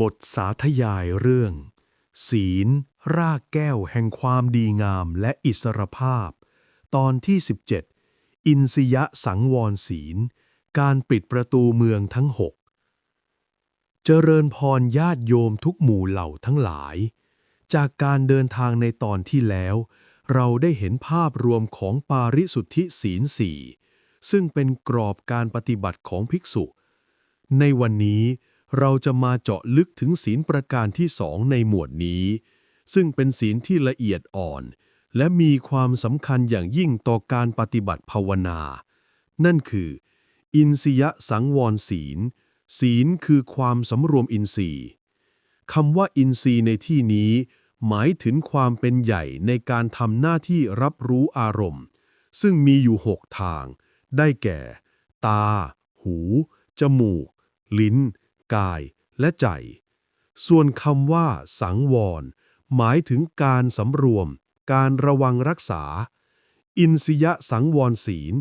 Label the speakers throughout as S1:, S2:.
S1: บทสาธยายเรื่อง ศีล รากแก้วแห่งความดีงามและอิสรภาพ ตอนที่ 17 อินสยะสังวรศีล การปิดประตูเมืองทั้งหกเจริญพรญาติโยมทุกหมู่เหล่าทั้งหลาย จากการเดินทางในตอนที่แล้ว เราได้เห็นภาพรวมของปาริสุทธิศีลสี่ซึ่งเป็นกรอบการปฏิบัติของภิกษุ ในวันนี้ เราจะมาเจาะลึกถึงศีลประการที่สองในหมวดนี้ ซึ่งเป็นศีลที่ละเอียดอ่อน และมีความสำคัญอย่างยิ่งต่อการปฏิบัติภาวนา นั่นคือ อินทรียสังวรศีล ศีลคือความสำรวมอินทรีย์คำว่าอินทรีย์ในที่นี้ หมายถึงความเป็นใหญ่ในการทำหน้าที่รับรู้อารมณ์ ซึ่งมีอยู่หกทาง ได้แก่ ตา หู จมูก ลิ้น กายและใจ ส่วนคำว่า สังวร หมายถึงการสำรวม การระวังรักษา อินสยสังวรศีล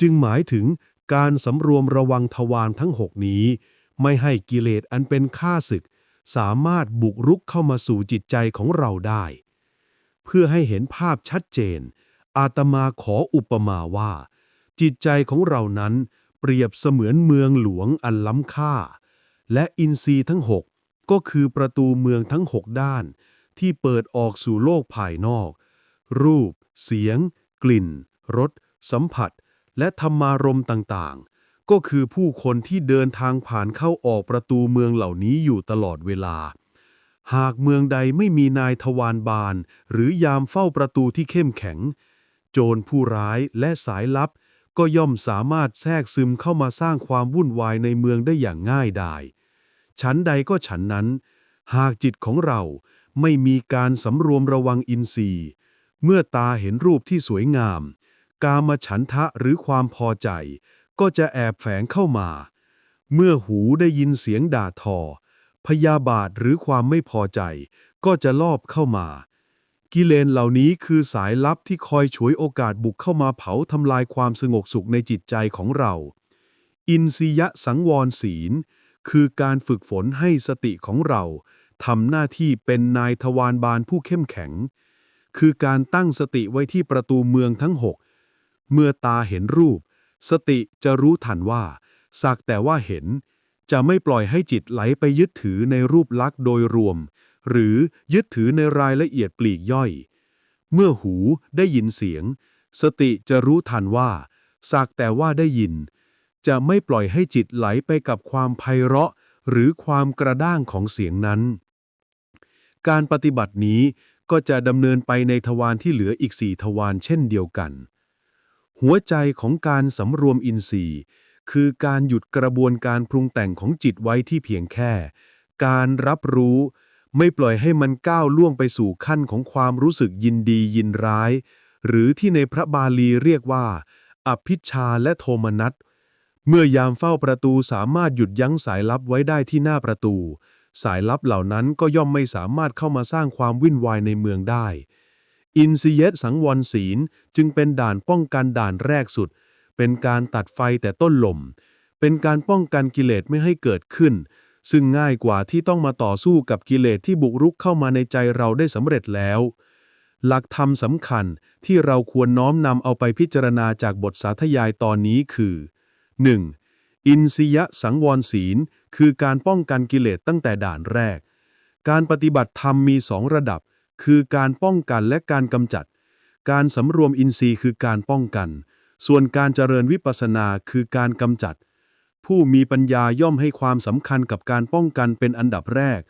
S1: จึงหมายถึงการสำรวมระวังทวารทั้งหกนี้ ไม่ให้กิเลสอันเป็นข้าศึก สามารถบุกรุกเข้ามาสู่จิตใจของเราได้ เพื่อให้เห็นภาพชัดเจน อาตมาขออุปมาว่า จิตใจของเรานั้นเปรียบเสมือนเมืองหลวงอันล้ำค่า และอินทรีย์ทั้งหกก็คือประตูเมืองทั้งหกด้าน ที่เปิดออกสู่โลกภายนอก รูป เสียง กลิ่น รส สัมผัส และธรรมารมต่างๆ ก็คือผู้คนที่เดินทางผ่านเข้าออกประตูเมืองเหล่านี้อยู่ตลอดเวลา หากเมืองใดไม่มีนายทวารบาล หรือยามเฝ้าประตูที่เข้มแข็ง โจรผู้ร้ายและสายลับก็ย่อมสามารถแทรกซึมเข้ามาสร้างความวุ่นวายในเมืองได้อย่างง่ายดาย ฉันใดก็ฉันนั้น หากจิตของเราไม่มีการสำรวมระวังอินทรีย์ เมื่อตาเห็นรูปที่สวยงาม กามฉันทะหรือความพอใจ ก็จะแอบแฝงเข้ามา เมื่อหูได้ยินเสียงด่าทอ พยาบาทหรือความไม่พอใจ ก็จะลอบเข้ามา กิเลนเหล่านี้คือสายลับที่คอยฉวยโอกาสบุกเข้ามาเผาทำลายความสงบสุขในจิตใจของเรา อินทรียะสังวรศีล คือการฝึกฝนให้สติของเราทำหน้าที่เป็นนายทวารบาลผู้เข้มแข็ง คือการตั้งสติไว้ที่ประตูเมืองทั้งหกเมื่อตาเห็นรูป สติจะรู้ทันว่าสักแต่ว่าเห็น จะไม่ปล่อยให้จิตไหลไปยึดถือในรูปลักษณ์โดยรวม หรือยึดถือในรายละเอียดปลีกย่อย เมื่อหูได้ยินเสียง สติจะรู้ทันว่าสักแต่ว่าได้ยิน จะไม่ปล่อยให้จิตไหลไปกับความไพเราะ หรือความกระด้างของเสียงนั้น การปฏิบัตินี้ก็จะดำเนินไปในทวารที่เหลืออีกสี่ทวารเช่นเดียวกัน หัวใจของการสำรวมอินทรีย์ คือการหยุดกระบวนการปรุงแต่งของจิตไว้ที่เพียงแค่ การรับรู้ ไม่ปล่อยให้มันก้าวล่วงไปสู่ขั้นของความรู้สึกยินดียินร้าย หรือที่ในพระบาลีเรียกว่า อภิชาและโทมนัส เมื่อยามเฝ้าประตูสามารถหยุดยั้งสายลับไว้ได้ที่หน้าประตู สายลับเหล่านั้นก็ย่อมไม่สามารถเข้ามาสร้างความวุ่นวายในเมืองได้ อินซีเยตสังวรศีลจึงเป็นด่านป้องกันด่านแรกสุด เป็นการตัดไฟแต่ต้นลม เป็นการป้องกันกิเลสไม่ให้เกิดขึ้น ซึ่งง่ายกว่าที่ต้องมาต่อสู้กับกิเลสที่บุกรุกเข้ามาในใจเราได้สำเร็จแล้ว หลักธรรมสำคัญที่เราควรน้อมนำเอาไปพิจารณาจากบทสาธยายตอนนี้คือ 1. อินทรียสังวรศีล คือการป้องกันกิเลสตั้งแต่ด่านแรก การปฏิบัติธรรมมีสองระดับ คือการป้องกันและการกำจัด การสำรวมอินทรีย์คือการป้องกัน ส่วนการเจริญวิปัสสนาคือการกำจัด ผู้มีปัญญาย่อมให้ความสำคัญกับการป้องกันเป็นอันดับแรก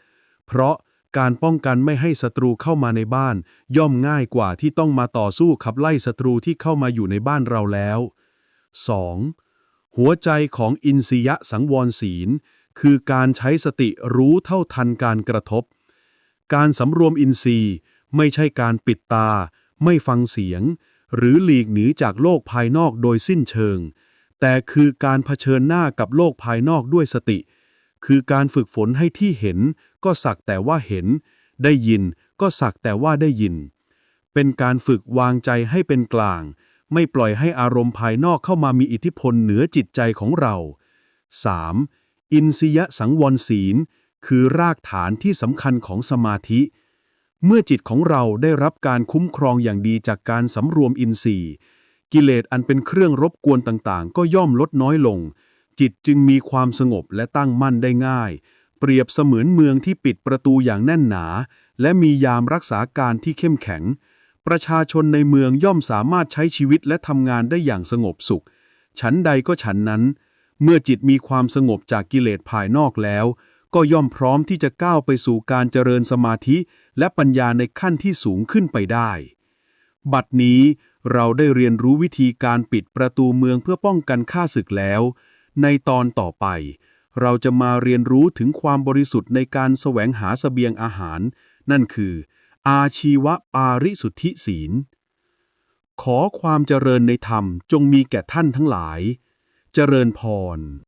S1: เพราะการป้องกันไม่ให้ศัตรูเข้ามาในบ้าน ย่อมง่ายกว่าที่ต้องมาต่อสู้ขับไล่ศัตรูที่เข้ามาอยู่ในบ้านเราแล้ว 2. หัวใจของอินทรียสังวรศีล คือการใช้สติรู้เท่าทันการกระทบ การสำรวมอินทรีย์ไม่ใช่การปิดตา ไม่ฟังเสียง หรือหลีกหนีจากโลกภายนอกโดยสิ้นเชิง แต่คือการเผชิญหน้ากับโลกภายนอกด้วยสติ คือการฝึกฝนให้ที่เห็น ก็สักแต่ว่าเห็น ได้ยินก็สักแต่ว่าได้ยิน เป็นการฝึกวางใจให้เป็นกลาง ไม่ปล่อยให้อารมณ์ภายนอกเข้ามามีอิทธิพลเหนือจิตใจของเรา 3. อินทรียสังวรศีล
S2: คือรากฐานที่สำคัญของสมาธิ เมื่อจิตของเราได้รับการคุ้มครองอย่างดีจากการสำรวมอินทรีย์ กิเลสอันเป็นเครื่องรบกวนต่างๆ ก็ย่อมลดน้อยลง จิตจึงมีความสงบและตั้งมั่นได้ง่าย เปรียบเสมือนเมืองที่ปิดประตูอย่างแน่นหนา และมียามรักษาการที่เข้มแข็ง ประชาชนในเมืองย่อมสามารถใช้ชีวิตและทำงานได้อย่างสงบสุข ฉันใดก็ฉันนั้น เมื่อจิตมีความสงบจากกิเลสภายนอกแล้ว ก็ย่อมพร้อมที่จะก้าวไปสู่การเจริญสมาธิและปัญญาในขั้นที่สูงขึ้นไปได้ บัดนี้เราได้เรียนรู้วิธีการปิดประตูเมืองเพื่อป้องกันข้าศึกแล้ว ในตอนต่อไป เราจะมาเรียนรู้ถึงความบริสุทธิ์ในการแสวงหาเสบียงอาหาร นั่นคือ อาชีวปาริสุทธิศีล ขอความเจริญในธรรมจงมีแก่ท่านทั้งหลาย เจริญพร